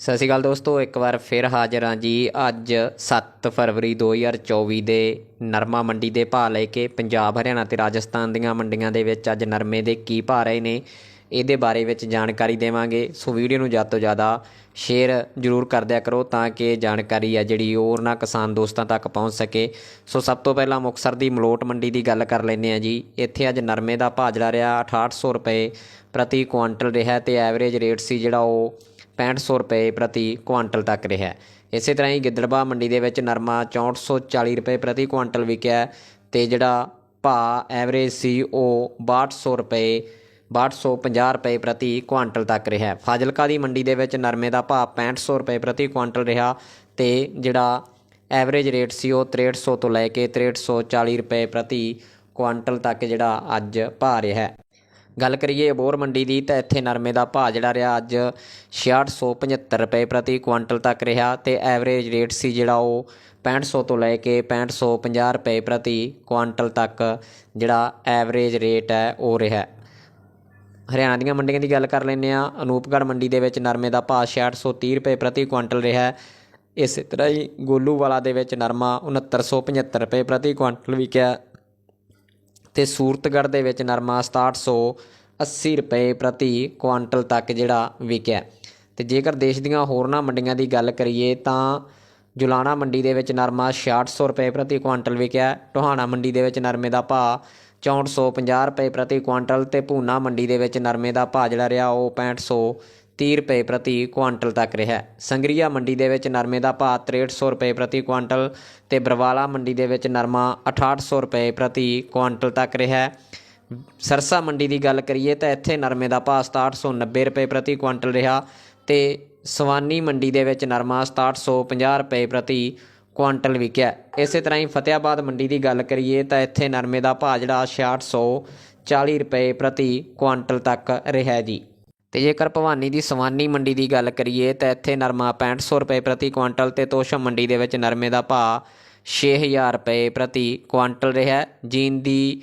ਸਤਿ ਸ਼੍ਰੀ ਅਕਾਲ ਦੋਸਤੋ, ਇੱਕ ਵਾਰ ਫਿਰ ਹਾਜ਼ਰ ਹਾਂ ਜੀ ਅੱਜ 7 ਫਰਵਰੀ 2024 ਦੇ ਨਰਮਾ ਮੰਡੀ ਦੇ ਭਾਅ ਲੈ ਕੇ ਪੰਜਾਬ, ਹਰਿਆਣਾ ਤੇ ਰਾਜਸਥਾਨ ਦੀਆਂ ਮੰਡੀਆਂ ਦੇ ਵਿੱਚ ਅੱਜ ਨਰਮੇ ਦੇ ਕੀ ਭਾਅ ਰਹੇ ਨੇ, ਇਹਦੇ ਬਾਰੇ ਵਿੱਚ ਜਾਣਕਾਰੀ ਦੇਵਾਂਗੇ। ਸੋ ਵੀਡੀਓ ਨੂੰ ਜ਼ਿਆਦਾ ਤੋਂ ਜ਼ਿਆਦਾ ਸ਼ੇਅਰ ਜ਼ਰੂਰ ਕਰ ਦਿਆ ਕਰੋ ਤਾਂ ਕਿ ਜਾਣਕਾਰੀ ਆ ਜਿਹੜੀ ਉਹ ਉਹਨਾਂ ਕਿਸਾਨ ਦੋਸਤਾਂ ਤੱਕ ਪਹੁੰਚ ਸਕੇ। ਸੋ ਸਭ ਤੋਂ ਪਹਿਲਾਂ ਮੁਕਤਸਰ ਦੀ ਮਲੋਟ ਮੰਡੀ ਦੀ ਗੱਲ ਕਰ ਲੈਂਦੇ ਆ ਜੀ। ਇੱਥੇ ਅੱਜ ਨਰਮੇ ਦਾ ਭਾਅ ਜਿਹੜਾ ਰਿਹਾ 6800 ਰੁਪਏ ਪ੍ਰਤੀ ਕੁਆਂਟਲ ਰਿਹਾ ਤੇ ਐਵਰੇਜ ਰੇਟ ਸੀ ਜਿਹੜਾ ਉਹ 6500 ਰੁਪਏ ਪ੍ਰਤੀ ਕੁਆਂਟਲ ਤੱਕ ਰਿਹਾ ਇਸੇ ਤਰ੍ਹਾਂ ਹੀ ਗਿੱਦੜਬਾ ਮੰਡੀ ਦੇ ਵਿੱਚ ਨਰਮਾ 6440 ਰੁਪਏ ਪ੍ਰਤੀ ਕੁਆਂਟਲ ਵਿਕਿਆ ਤੇ ਜਿਹੜਾ ਭਾਅ ਐਵਰੇਜ ਸੀ ਉਹ 6200 ਰੁਪਏ 6250 ਰੁਪਏ ਪ੍ਰਤੀ ਕੁਆਂਟਲ ਤੱਕ ਰਿਹਾ ਫਾਜ਼ਿਲਕਾ ਦੀ ਮੰਡੀ ਦੇ ਵਿੱਚ ਨਰਮੇ ਦਾ ਭਾਅ 6500 ਰੁਪਏ ਪ੍ਰਤੀ ਕੁਆਂਟਲ ਰਿਹਾ ਤੇ ਜਿਹੜਾ ਐਵਰੇਜ ਰੇਟ ਸੀ ਉਹ 6300 ਤੋਂ ਲੈ ਕੇ 6340 ਰੁਪਏ ਪ੍ਰਤੀ ਕੁਆਂਟਲ ਤੱਕ ਜਿਹੜਾ ਅੱਜ ਭਾਅ ਰਿਹਾ ਗੱਲ ਕਰੀਏ ਅਬੋਰ ਮੰਡੀ ਦੀ, ਤਾਂ ਇੱਥੇ ਨਰਮੇ ਦਾ ਭਾਅ ਜਿਹੜਾ ਰਿਹਾ ਅੱਜ 6675 ਰੁਪਏ ਪ੍ਰਤੀ ਕੁਇੰਟਲ ਤੱਕ ਰਿਹਾ ਤੇ ਐਵਰੇਜ ਰੇਟ ਸੀ ਜਿਹੜਾ ਉਹ 6500 ਤੋਂ ਲੈ ਕੇ 6550 ਰੁਪਏ ਪ੍ਰਤੀ ਕੁਆਂਟਲ ਤੱਕ ਜਿਹੜਾ ਐਵਰੇਜ ਰੇਟ ਹੈ ਉਹ ਰਿਹਾ। ਹਰਿਆਣਾ ਦੀਆਂ ਮੰਡੀਆਂ ਦੀ ਗੱਲ ਕਰ ਲੈਂਦੇ ਆ ਅਨੂਪਗੜ੍ਹ ਮੰਡੀ ਦੇ ਵਿੱਚ ਨਰਮੇ ਦਾ ਭਾਅ 6630 ਰੁਪਏ ਪ੍ਰਤੀ ਕੁਇੰਟਲ ਰਿਹਾ। ਇਸੇ ਤਰ੍ਹਾਂ ਹੀ ਗੋਲੂ ਵਾਲਾ ਦੇ ਵਿੱਚ ਨਰਮਾ 6975 ਰੁਪਏ ਪ੍ਰਤੀ ਕੁਇੰਟਲ ਵਿਕਿਆ। ਤੇ ਸੂਰਤਗੜ੍ਹ ਦੇ ਵਿੱਚ ਨਰਮਾ 6780 ਰੁਪਏ ਪ੍ਰਤੀ ਕੁਆਂਟਲ ਤੱਕ ਜਿਹੜਾ ਵਿਕਿਆ ਤੇ ਜੇਕਰ ਦੇਸ਼ ਦੀਆਂ ਹੋਰਨਾਂ ਮੰਡੀਆਂ ਦੀ ਗੱਲ ਕਰੀਏ ਤਾਂ ਜੁਲਾਣਾ ਮੰਡੀ ਦੇ ਵਿੱਚ ਨਰਮਾ 6600 ਰੁਪਏ ਪ੍ਰਤੀ ਕੁਆਂਟਲ ਵਿਕਿਆ ਟੋਹਾਣਾ ਮੰਡੀ ਦੇ ਵਿੱਚ ਨਰਮੇ ਦਾ ਭਾਅ 6450 ਰੁਪਏ ਪ੍ਰਤੀ ਕੁਆਂਟਲ ਤੇ ਭੂਨਾ ਮੰਡੀ ਦੇ ਵਿੱਚ ਨਰਮੇ ਦਾ ਭਾਅ ਜਿਹੜਾ ਰਿਹਾ ਉਹ 6530 ਰੁਪਏ ਪ੍ਰਤੀ ਕੁਆਂਟਲ ਤੱਕ ਰਿਹਾ ਸੰਗਰੀਆ ਮੰਡੀ ਦੇ ਵਿੱਚ ਨਰਮੇ ਦਾ ਭਾਅ 6300 ਰੁਪਏ ਪ੍ਰਤੀ ਕੁਆਂਟਲ ਤੇ ਬਰਵਾਲਾ ਮੰਡੀ ਦੇ ਵਿੱਚ ਨਰਮਾ 6800 ਰੁਪਏ ਪ੍ਰਤੀ ਕੁਆਂਟਲ ਤੱਕ ਰਿਹਾ ਸਰਸਾ ਮੰਡੀ ਦੀ ਗੱਲ ਕਰੀਏ ਤਾਂ ਇੱਥੇ ਨਰਮੇ ਦਾ ਭਾਅ 6790 ਰੁਪਏ ਪ੍ਰਤੀ ਕੁਆਂਟਲ ਰਿਹਾ ਤੇ ਸਵਾਨੀ ਮੰਡੀ ਦੇ ਵਿੱਚ ਨਰਮਾ 6750 ਰੁਪਏ ਪ੍ਰਤੀ ਕੁਆਂਟਲ ਵਿਕਿਆ ਇਸੇ ਤਰ੍ਹਾਂ ਹੀ ਫਤਿਆਬਾਦ ਮੰਡੀ ਦੀ ਗੱਲ ਕਰੀਏ ਤਾਂ ਇੱਥੇ ਨਰਮੇ ਦਾ ਭਾਅ ਜਿਹੜਾ 6640 ਰੁਪਏ ਪ੍ਰਤੀ ਕੁਆਂਟਲ ਤੱਕ ਰਿਹਾ ਜੀ। ਤੇ ਜੇਕਰ ਭਵਾਨੀ ਦੀ ਸਵਾਨੀ ਮੰਡੀ ਦੀ ਗੱਲ ਕਰੀਏ, ਤਾਂ ਇੱਥੇ ਨਰਮਾ 6500 ਰੁਪਏ ਪ੍ਰਤੀ ਕੁਇੰਟਲ ਤੇ ਤੋਸ਼ਮ ਮੰਡੀ ਦੇ ਵਿੱਚ ਨਰਮੇ ਦਾ ਭਾਅ 6000 ਰੁਪਏ ਪ੍ਰਤੀ ਕੁਆਂਟਲ ਰਿਹਾ ਜੀਨ ਦੀ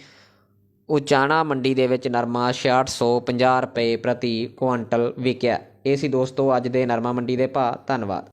ਉਚਾਣਾ ਮੰਡੀ ਦੇ ਵਿੱਚ ਨਰਮਾ 6650 ਰੁਪਏ ਪ੍ਰਤੀ ਕੁਆਂਟਲ ਵਿਕਿਆ ਇਹ ਸੀ ਦੋਸਤੋ ਅੱਜ ਦੇ ਨਰਮਾ ਮੰਡੀ ਦੇ ਭਾਅ। ਧੰਨਵਾਦ।